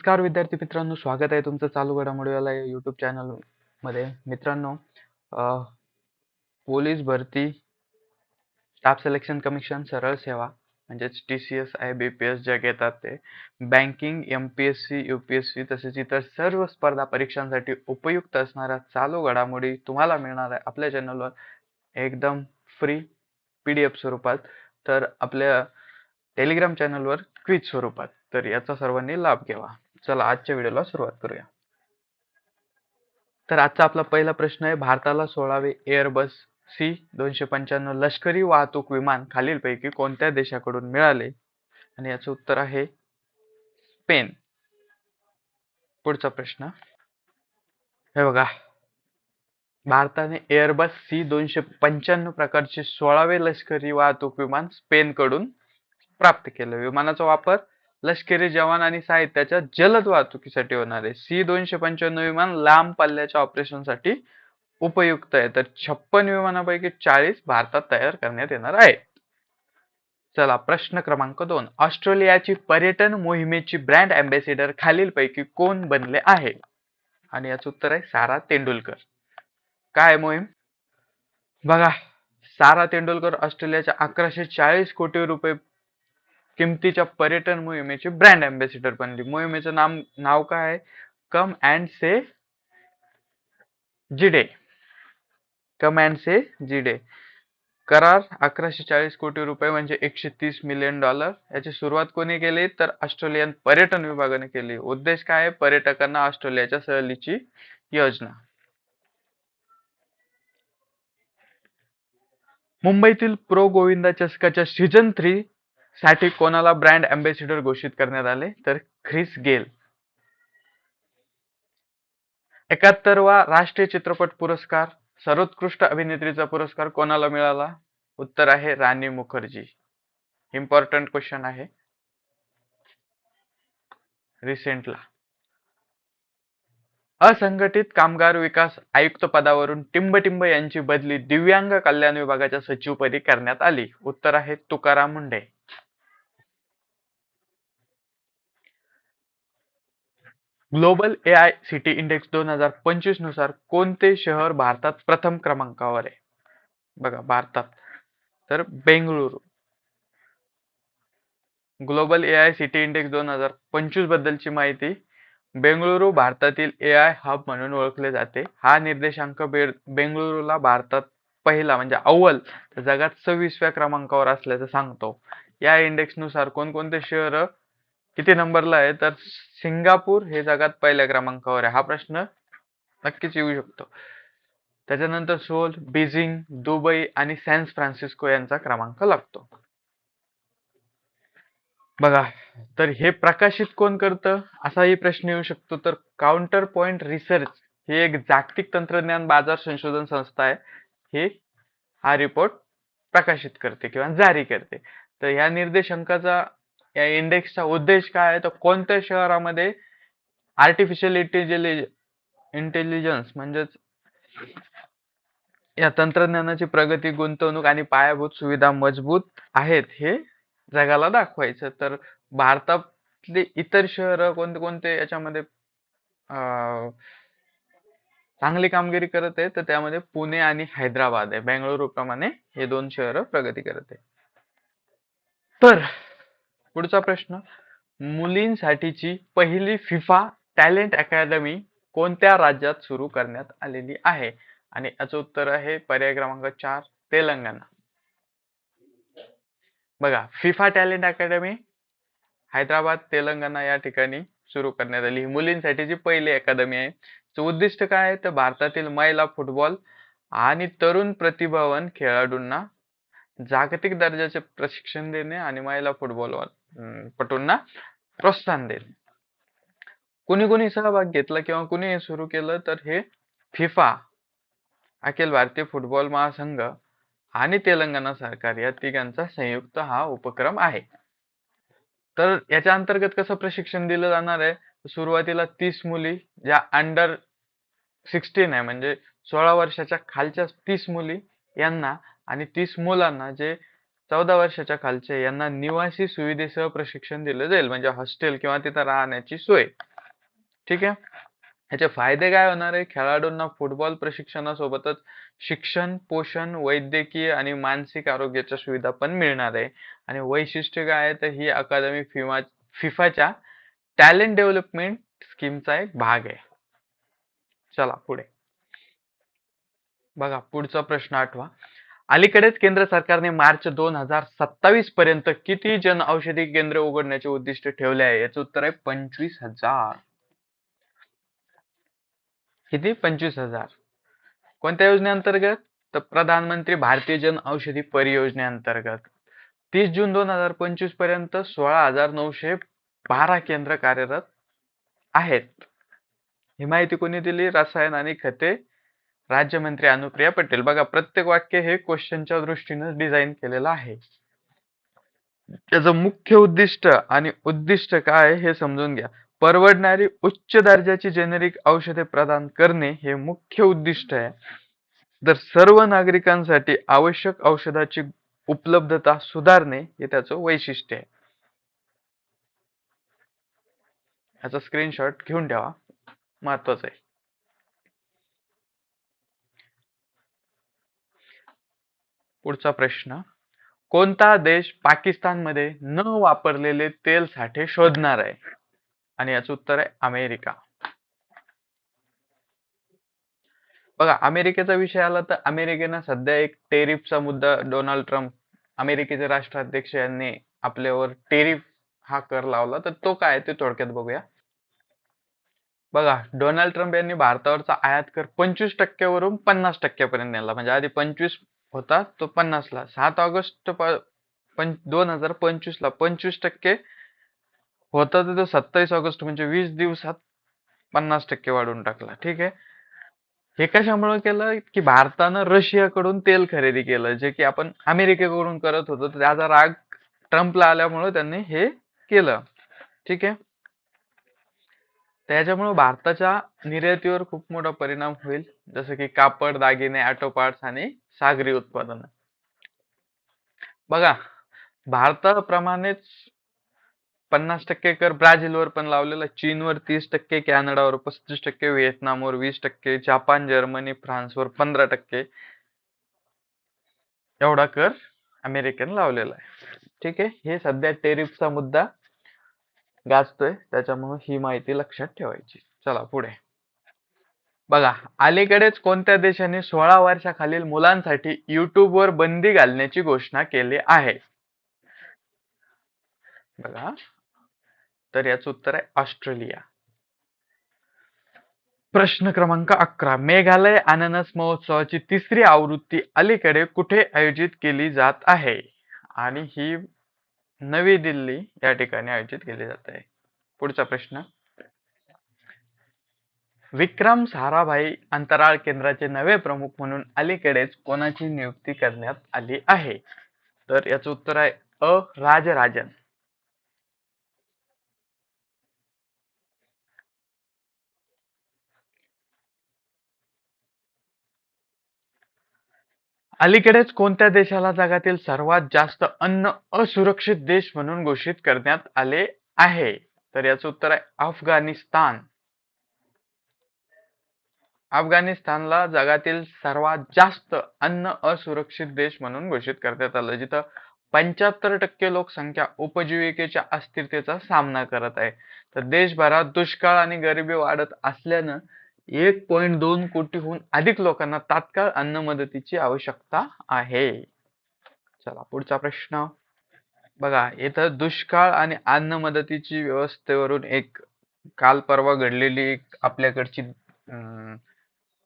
नमस्कार विद्यार्थी मित्रांनो स्वागत आहे तुमचं चालू घडामोडीवाला या युट्यूब चॅनलमध्ये. मित्रांनो पोलीस भरती स्टाफ सिलेक्शन कमिशन सरळ सेवा म्हणजेच T C S I B P S ज्या घेतात ते banking M P S C U P S C तसेच इतर सर्व स्पर्धा परीक्षांसाठी उपयुक्त असणाऱ्या चालू घडामोडी तुम्हाला मिळणार आहे आपल्या चॅनलवर एकदम फ्री पी डी एफ स्वरूपात तर आपल्या टेलिग्राम चॅनलवर क्विज स्वरूपात. तर याचा सर्वांनी लाभ घ्यावा. चला आजच्या व्हिडिओला सुरुवात करूया. तर आजचा आपला पहिला प्रश्न आहे भारताला सोळावे एअरबस सी दोनशे पंच्याण्णव लष्करी वाहतूक विमान खालीलपैकी कोणत्या देशाकडून मिळाले? आणि याचं उत्तर आहे स्पेन. पुढचा प्रश्न. हे बघा. भारताने एअरबस सी दोनशे पंच्याण्णव प्रकारचे सोळावे लष्करी वाहतूक विमान स्पेन कडून प्राप्त केलं. विमानाचा वापर लष्करी जवान आणि साहित्याच्या जलद वाहतुकीसाठी होणार आहे सी दोनशे पंच्याण्णव विमान लांब पल्ल्याच्या ऑपरेशनसाठी उपयुक्त आहे. तर छप्पन विमानापैकी चाळीस भारतात तयार करण्यात येणार आहे चला प्रश्न क्रमांक दोन. ऑस्ट्रेलियाची पर्यटन मोहिमेची ब्रँड अँबॅसिडर खालीलपैकी कोण बनले आहे? आणि याचं उत्तर आहे सारा तेंडुलकर. काय मोहीम? बघा सारा तेंडुलकर ऑस्ट्रेलियाच्या अकराशे चाळीस कोटी रुपये किमतीच्या पर्यटन मोहिमेची ब्रँड अँबॅसिडर बनली. मोहिमेचं नाम नाव काय आहे? Come and say जिडे come and say जिडे करार अकराशे चाळीस कोटी रुपये म्हणजे एकशे तीस मिलियन डॉलर याची सुरुवात कोणी केली? तर ऑस्ट्रेलियन पर्यटन विभागाने केली. उद्देश काय आहे? पर्यटकांना ऑस्ट्रेलियाच्या सहलीची योजना. मुंबईतील प्रो गोविंदा चषकाच्या सीझन थ्री साठी कोणाला ब्रँड अँबॅसिडर घोषित करण्यात आले? तर ख्रिस गेल. एकाहत्तरवा राष्ट्रीय चित्रपट पुरस्कार सर्वोत्कृष्ट अभिनेत्रीचा पुरस्कार कोणाला मिळाला? उत्तर आहे राणी मुखर्जी. इम्पॉर्टंट क्वेश्चन आहे. रिसेंटला असंघटित कामगार विकास आयुक्त पदावरून टिंबटिंब यांची बदली दिव्यांग कल्याण विभागाच्या सचिवपदी करण्यात आली. उत्तर आहे Tukaram Munde. Global A I city index दोन हजार पंचवीसनुसार कोणते शहर भारतात प्रथम क्रमांकावर आहे? बघा भारतात. तर Bengaluru. Global A I city index दोन हजार पंचवीस बद्दलची माहिती. बेंगळुरू भारतातील ए आय हब म्हणून ओळखले जाते. हा निर्देशांक बे बेंगळुरूला भारतात पहिला म्हणजे अव्वल जगात सव्वीसव्या क्रमांकावर असल्याचं सांगतो. या इंडेक्सनुसार कोणकोणते शहर किती नंबरला आहे? तर सिंगापूर हे जगात पहिल्या क्रमांकावर आहे. हा प्रश्न नक्कीच येऊ शकतो. त्याच्यानंतर सोल बीजिंग दुबई आणि सॅन फ्रान्सिस्को यांचा क्रमांक लागतो. बघा तर हे प्रकाशित कोण करतं? असाही प्रश्न येऊ शकतो. तर काउंटर पॉइंट रिसर्च ही एक जागतिक तंत्रज्ञान बाजार संशोधन संस्था आहे. हे हा रिपोर्ट प्रकाशित करते किंवा जारी करते. तर ह्या निर्देशांकाचा या इंडेक्सचा उद्देश काय आहे? तर कोणत्या शहरामध्ये आर्टिफिशियल इंटेलिज इंटेलिजन्स म्हणजेच या तंत्रज्ञानाची प्रगती गुंतवणूक आणि पायाभूत सुविधा मजबूत आहेत हे जगाला दाखवायचं. तर भारतातले इतर शहर कोणते कोणते याच्यामध्ये चांगली कामगिरी करत आहे तर त्यामध्ये पुणे आणि हैदराबाद आहे. बेंगळुरू प्रमाणे हे दोन शहर प्रगती करत आहे तर पुढचा प्रश्न. मुलींसाठीची पहिली फिफा टॅलेंट अकॅडमी कोणत्या राज्यात सुरू करण्यात आलेली आहे? आणि याचं उत्तर आहे पर्याय क्रमांक चार तेलंगणा. बघा FIFA talent academy Hyderabad Telangana या ठिकाणी सुरू करण्यात आली. ही मुलींसाठीची पहिली अकादमी आहे. उद्दिष्ट काय आहे? तर भारतातील महिला फुटबॉल आणि तरुण प्रतिभावान खेळाडूंना जागतिक दर्जाचे प्रशिक्षण देणे आणि महिला फुटबॉल पटूंना प्रोत्साहन देईल. कुणी कुणी सहभाग घेतला किंवा कुणी हे सुरू केलं तर हे फिफा अखिल भारतीय फुटबॉल महासंघ आणि तेलंगणा सरकार या तिघांचा संयुक्त हा उपक्रम आहे. तर याच्या अंतर्गत कसं प्रशिक्षण दिलं जाणार आहे? सुरुवातीला तीस मुली ज्या अंडर सिक्स्टीन आहे म्हणजे सोळा वर्षाच्या खालच्या तीस मुली यांना आणि तीस मुलांना जे चौदा वर्षाच्या खालचे यांना निवासी सुविधेसह प्रशिक्षण दिलं जाईल म्हणजे हॉस्टेल किंवा तिथं राहण्याची सोय. ठीक आहे? ह्याचे फायदे काय होणार आहे? खेळाडूंना फुटबॉल प्रशिक्षणासोबतच शिक्षण पोषण वैद्यकीय आणि मानसिक आरोग्याच्या सुविधा पण मिळणार आहे. आणि वैशिष्ट्य काय आहे? तर ही अकादमी फिमा फिफाच्या टॅलेंट डेव्हलपमेंट स्कीमचा एक भाग आहे. चला पुढे. बघा पुढचा प्रश्न आठवा. अलीकडेच केंद्र सरकारने मार्च दोन हजार सत्तावीस पर्यंत किती जन औषधी केंद्र उघडण्याचे उद्दिष्ट ठेवले आहे? याचं उत्तर आहे पंचवीस हजार. किती? पंचवीस हजार. कोणत्या योजनेअंतर्गत? तर प्रधानमंत्री भारतीय जन औषधी परियोजनेअंतर्गत. तीस जून दोन हजार पंचवीसपर्यंत सोळा हजार नऊशे बारा केंद्र कार्यरत आहेत. ही माहिती कोणी दिली? रसायन आणि खते राज्यमंत्री अनुप्रिया पटेल. बघा प्रत्येक वाक्य हे क्वेश्चनच्या दृष्टीने डिझाईन केलेलं आहे. त्याचं मुख्य उद्दिष्ट आणि उद्दिष्ट काय हे समजून घ्या. परवडणारी उच्च दर्जाची जेनेरिक औषधे प्रदान करणे हे मुख्य उद्दिष्ट आहे. तर सर्व नागरिकांसाठी आवश्यक औषधाची उपलब्धता सुधारणे हे त्याचं वैशिष्ट्य आहे. ह्याचा स्क्रीनशॉट घेऊन ठेवा. महत्वाचं आहे. पुढचा प्रश्न. कोणता देश पाकिस्तानमध्ये न वापरलेले तेल साठे शोधणार आहे? आणि याचं उत्तर आहे अमेरिका. बघा अमेरिकेचा विषय आला तर अमेरिकेनं सध्या एक टेरिफचा मुद्दा डोनाल्ड ट्रम्प अमेरिकेचे राष्ट्राध्यक्ष यांनी आपल्यावर टेरिफ हा कर लावला. तर तो काय ते थोडक्यात बघूया. बघा डोनाल्ड ट्रम्प यांनी भारतावरचा आयात कर पंचवीस टक्क्यावरून पन्नास टक्क्यापर्यंत नेला. म्हणजे आधी पंचवीस होता तो पन्नासला. सात ऑगस्ट पण दोन हजार पंचवीस ला पंचवीस टक्के होता तर तो सत्तावीस ऑगस्ट म्हणजे वीस दिवसात पन्नास टक्के वाढवून टाकला. ठीक आहे? हे कशामुळे केलं? की भारतानं रशियाकडून तेल खरेदी केलं जे की आपण अमेरिकेकडून करत होतो. तर त्याचा राग ट्रम्पला आल्यामुळे त्यांनी हे केलं. ठीक आहे? त्याच्यामुळे भारताच्या निर्यातीवर खूप मोठा परिणाम होईल. जसं की कापड दागिने ऑटो पार्ट्स आणि सागरी उत्पादन. बघा भारताप्रमाणेच पन्नास टक्के कर ब्राझीलवर पण लावलेला चीनवर तीस टक्के कॅनडावर पस्तीस टक्के व्हिएतनामवर वीस टक्के जपान जर्मनी फ्रान्सवर पंधरा टक्के एवढा कर अमेरिकेने लावलेला आहे. ठीक आहे? हे सध्या टेरिफचा मुद्दा. गाजतोय त्याच्यामुळे ही माहिती लक्षात ठेवायची. चला पुढे. बघा अलीकडेच कोणत्या देशाने सोळा वर्षाखालील मुलांसाठी युट्यूबवर बंदी घालण्याची घोषणा केली आहे? बघा. तर याचं उत्तर आहे ऑस्ट्रेलिया. प्रश्न क्रमांक अकरा. मेघालय अननस महोत्सवाची तिसरी आवृत्ती अलीकडे कुठे आयोजित केली जात आहे? आणि ही नवी दिल्ली या ठिकाणी आयोजित केली जात आहे. पुढचा प्रश्न. विक्रम साराभाई अंतराळ केंद्राचे नवे प्रमुख म्हणून अलीकडेच कोणाची नियुक्ती करण्यात आली आहे? तर याचं उत्तर आहे अ. राजराजन. अलीकडेच कोणत्या देशाला जगातील सर्वात जास्त अन्न असुरक्षित देश म्हणून घोषित करण्यात आले आहे? तर याचं उत्तर आहे अफगाणिस्तान. अफगाणिस्तानला जगातील सर्वात जास्त अन्न असुरक्षित देश म्हणून घोषित करण्यात आलं जिथं पंच्याहत्तर टक्के लोकसंख्या उपजीविकेच्या अस्थिरतेचा सामना करत आहे. तर देशभरात दुष्काळ आणि गरिबी वाढत असल्यानं एक पॉईंट दोन कोटीहून अधिक लोकांना तात्काळ अन्न मदतीची आवश्यकता आहे. चला पुढचा प्रश्न. बघा इथं दुष्काळ आणि अन्न मदतीची व्यवस्थेवरून एक काल परवा घडलेली एक आपल्याकडची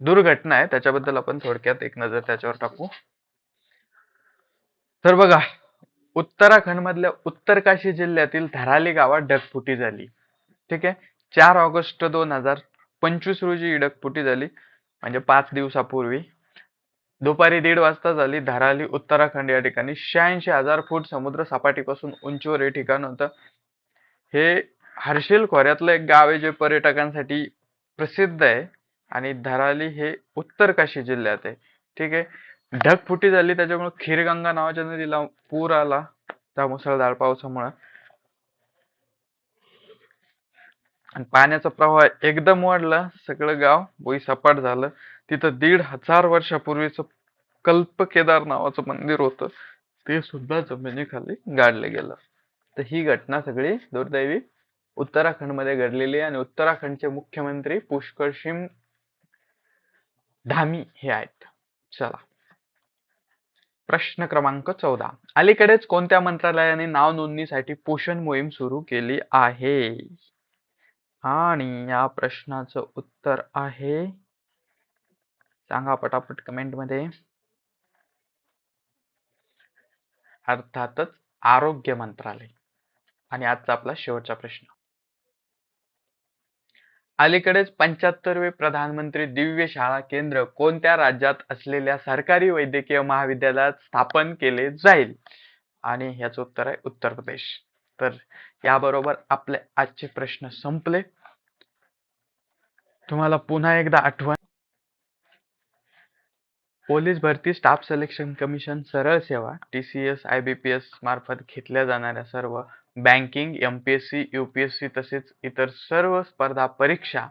दुर्घटना आहे. त्याच्याबद्दल आपण थोडक्यात एक नजर त्याच्यावर टाकू. तर बघा उत्तराखंड मधल्या उत्तरकाशी जिल्ह्यातील धराली गावात ढगफुटी झाली. ठीक आहे? चार ऑगस्ट दोन हजार पंचवीस रोजी ही ढगफुटी झाली. म्हणजे पाच दिवसापूर्वी. दुपारी दीड वाजता झाली. धाराली उत्तराखंड या ठिकाणी. शहाऐंशी हजार फूट समुद्र सपाटीपासून उंचीवर हे ठिकाण होतं. हे हर्षिल खोऱ्यातलं एक गाव आहे जे पर्यटकांसाठी प्रसिद्ध आहे. आणि धराली हे उत्तर काशी जिल्ह्यात आहे. ठीक आहे? ढगफुटी झाली. त्याच्यामुळे खीरगंगा नावाच्या नदीला पूर आला. त्या मुसळधार पावसामुळे. आणि पाण्याचा प्रवाह एकदम वाढला सगळं गाव भुईसपाट झालं. तिथं दीड हजार वर्षापूर्वीचं कल्प केदार नावाचं मंदिर होतं. ते सुद्धा जमिनीखाली गाडलं गेलं. तर ही घटना सगळी दुर्दैवी उत्तराखंडमध्ये घडलेली आहे आणि उत्तराखंडचे मुख्यमंत्री पुष्कर सिंग धामी हे आहेत. चला. प्रश्न क्रमांक चौदा. अलीकडेच कोणत्या मंत्रालयाने नाव नोंदणीसाठी पोषण मोहीम सुरू केली आहे? आणि या प्रश्नाचं उत्तर आहे. सांगा पटापट कमेंटमध्ये. अर्थातच आरोग्य मंत्रालय. आणि आजचा आपला शेवटचा प्रश्न. अलीकडेच पंच्याहत्तरवे प्रधानमंत्री दिव्य शाळा केंद्र कोणत्या राज्यात असलेल्या सरकारी वैद्यकीय महाविद्यालयात स्थापन केले जाईल? आणि ह्याचं उत्तर आहे उत्तर प्रदेश. तर याबरोबर आपले आजचे प्रश्न संपले. तुम्हाला पुन्हा एकदा आठवण. पोलीस भरती स्टाफ सिलेक्शन कमिशन सरळ सेवा T C S I B P S मार्फत घेतल्या जाणाऱ्या सर्व banking M P S C U P S C तसेच इतर सर्व स्पर्धा परीक्षा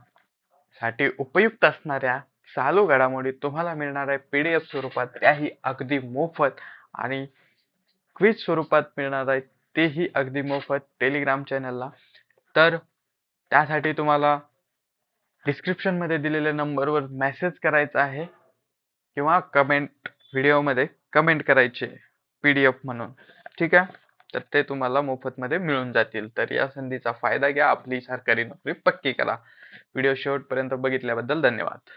साठी उपयुक्त असणाऱ्या चालू घडामोडी तुम्हाला मिळणाऱ्या पी डी एफ स्वरूपात. त्याही अगदी मोफत आणि क्विज स्वरूपात मिळणार आहेत तेही अगदी मोफत टेलिग्राम चॅनलला तर त्यासाठी तुम्हाला डिस्क्रिप्शनमध्ये दिलेल्या नंबरवर मेसेज करायचा आहे किंवा कमेंट व्हिडिओमध्ये कमेंट करायचे पी डी एफ म्हणून. ठीक आहे? तर ते तुम्हाला मोफतमध्ये मिळून जातील. तर या संधीचा फायदा घ्या. आपली सरकारी नोकरी पक्की करा. व्हिडिओ शेवटपर्यंत बघितल्याबद्दल धन्यवाद.